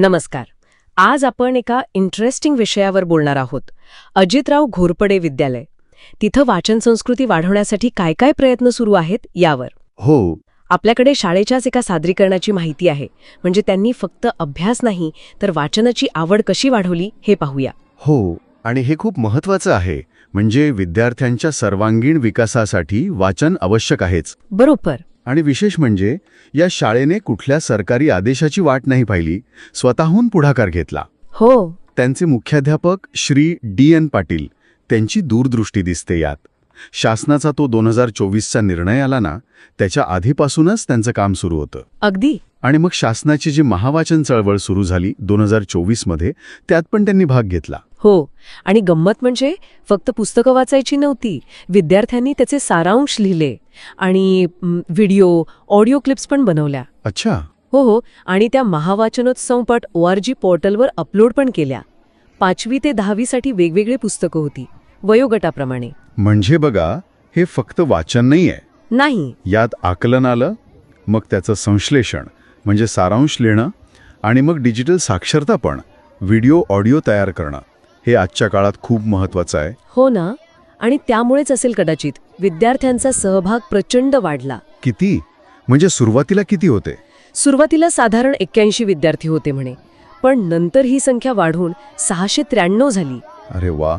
नमस्कार. आज आपण एका इंटरेस्टिंग विषयावर बोलणार आहोत. अजितराव घोरपडे विद्यालय. तिथं वाचन संस्कृती वाढवण्यासाठी काय काय प्रयत्न सुरू आहेत यावर. हो. आपल्याकडे शाळेच्याच एका सादरीकरणाची माहिती आहे. म्हणजे त्यांनी फक्त अभ्यास नाही तर वाचनाची आवड कशी वाढवली हे पाहूया. हो आणि हे खूप महत्वाचं आहे. म्हणजे विद्यार्थ्यांच्या सर्वांगीण विकासासाठी वाचन आवश्यक आहेच. बरोबर. आणि विशेष म्हणजे या शाळेने कुठल्या सरकारी आदेशाची वाट नाही पाहिली स्वतःहून पुढाकार घेतला. हो. त्यांचे मुख्याध्यापक श्री डी एन पाटील त्यांची दूरदृष्टी दिसते यात. शासनाचा तो दोन हजार चोवीसचा निर्णय आला ना त्याच्या आधीपासूनच त्यांचं काम सुरू होतं. अगदी. आणि मग शासनाची जी महावाचन चळवळ सुरू झाली दोन हजार चोवीसमध्ये त्यात पण त्यांनी भाग घेतला. हो. आणि गंमत म्हणजे फक्त पुस्तकं वाचायची नव्हती. विद्यार्थ्यांनी त्याचे सारांश लिहिले आणि व्हिडिओ ऑडिओ क्लिप्स पण बनवल्या. अच्छा. हो हो. आणि त्या महावाचनोत्सवपट ओ आर जी पोर्टलवर अपलोड पण केल्या. पाचवी ते दहावीसाठी वेगवेगळी पुस्तकं होती वयोगटाप्रमाणे. म्हणजे बघा हे फक्त वाचन नाहीये. नाही. यात आकलन आलं मग त्याचं संश्लेषण म्हणजे सारांश लिहिणं आणि मग डिजिटल साक्षरता पण व्हिडिओ ऑडिओ तयार करणं. हे आजच्या काळात खूप महत्वाचं आहे. हो ना? आणि त्यामुळेच असेल कदाचित विद्यार्थ्यांचा सहभाग प्रचंड वाढला. किती? म्हणजे सुरुवातीला किती होते? सुरुवातीला साधारण एक्क्याऐंशी विद्यार्थी होते म्हणे. पण नंतर ही संख्या वाढून सहाशे त्र्याण्णव झाली. अरे वा!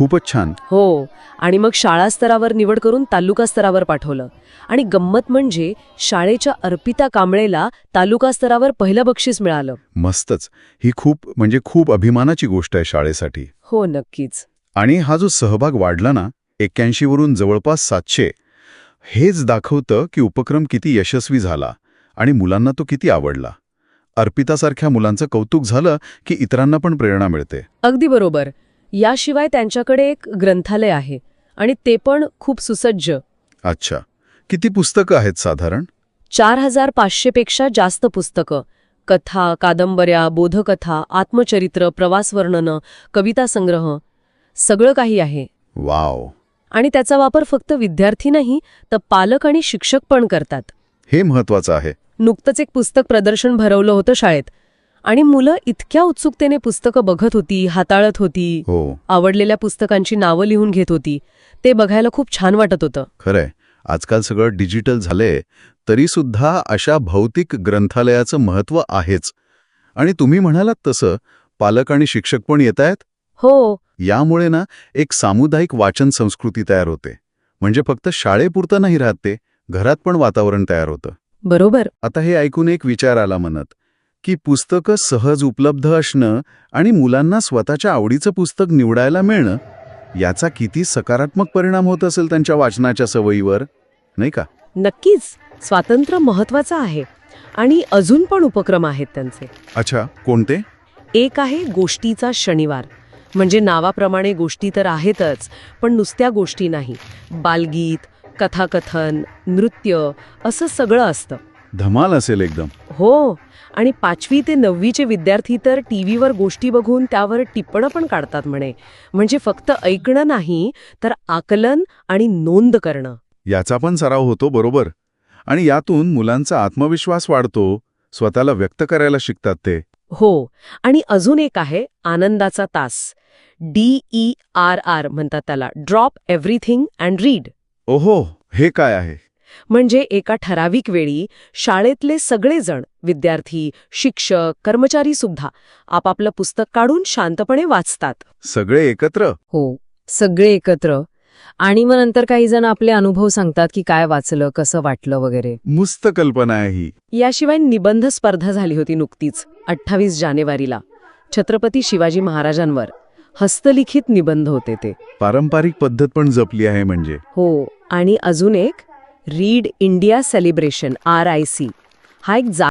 खूपच छान. हो. आणि मग शाळा स्तरावर निवड करून तालुका स्तरावर पाठवलं. आणि गंमत म्हणजे शाळेच्या अर्पिता कांबळेला तालुका स्तरावर पहिलं बक्षीस मिळालं. मस्तच. ही खूप म्हणजे खूप अभिमानाची गोष्ट आहे शाळेसाठी. हो नक्कीच. आणि हा जो सहभाग वाढला ना एक्क्याऐंशीवरून जवळपास सातशे हेच दाखवतं की उपक्रम किती यशस्वी झाला आणि मुलांना तो किती आवडला. अर्पितासारख्या मुलांचं कौतुक झालं की इतरांना पण प्रेरणा मिळते. अगदी बरोबर. याशिवाय त्यांच्याकडे एक ग्रंथालय आहे आणि ते पण खूप सुसज्ज. अच्छा. किती पुस्तकं आहेत साधारण? चार हजार पाचशेपेक्षा जास्त पुस्तकं. कथा कादंबऱ्या बोधकथा आत्मचरित्र प्रवासवर्णनं कविता संग्रह सगळं काही आहे. वाव. आणि त्याचा वापर फक्त विद्यार्थी नाही तर पालक आणि शिक्षक पण करतात. हे महत्वाचं आहे. नुकतंच एक पुस्तक प्रदर्शन भरवलं होतं शाळेत. आणि मुलं इतक्या उत्सुकतेने पुस्तकं बघत होती हाताळत होती हो. आवडलेल्या पुस्तकांची नावं लिहून घेत होती. ते बघायला खूप छान वाटत होतं. खरंय. आजकाल सगळं डिजिटल झालंय तरी सुद्धा अशा भौतिक ग्रंथालयाचं महत्त्व आहेच. आणि तुम्ही म्हणालात तसं पालक आणि शिक्षक पण येत आहेत हो. यामुळे ना एक सामुदायिक वाचन संस्कृती तयार होते. म्हणजे फक्त शाळेपुरतं नाही राहत ते घरात पण वातावरण तयार होतं. बरोबर. आता हे ऐकून एक विचार आला मनात. की पुस्तकं सहज उपलब्ध असणं आणि मुलांना स्वतःच्या आवडीचं पुस्तक निवडायला मिळणं याचा किती सकारात्मक परिणाम होत असेल त्यांच्या वाचनाच्या सवयीवर नाही का? नक्कीच. स्वातंत्र्य महत्वाचं आहे. आणि अजून पण उपक्रम आहेत त्यांचे. अच्छा कोणते? एक आहे गोष्टीचा शनिवार. म्हणजे नावाप्रमाणे गोष्टी तर आहेतच पण नुसत्या गोष्टी नाही. बालगीत कथाकथन नृत्य असं सगळं असतं. धमाल असेल एकदम. हो. आणि पाचवी ते नववीचे विद्यार्थी तर टी व्हीवर गोष्टी बघून त्यावर टिप्पणं पण काढतात म्हणे. म्हणजे फक्त ऐकणं नाही तर आकलन आणि नोंद करणं. याचा पण सराव होतो बरोबर. आणि यातून मुलांचा आत्मविश्वास वाढतो स्वतःला व्यक्त करायला शिकतात ते. हो. आणि अजून एक आहे आनंदाचा तास. डी ई आर आर म्हणतात त्याला. Drop everything and read. ओहो हे काय आहे? म्हणजे एका ठराविक वेळी शाळेतले सगळेजण विद्यार्थी शिक्षक कर्मचारी सुद्धा आपापलं पुस्तक काढून शांतपणे वाचतात. सगळे एकत्र? हो सगळे एकत्र. आणि मग नंतर काही जण आपले अनुभव सांगतात की काय वाचलं कसं वाटलं वगैरे. मुस्त कल्पना आहे ही. याशिवाय निबंध स्पर्धा झाली होती नुकतीच अठ्ठावीस जानेवारीला. छत्रपती शिवाजी महाराजांवर हस्तलिखित निबंध होते ते. पारंपरिक पद्धत पण जपली आहे म्हणजे. हो आणि अजून एक read India celebration R I C हा एक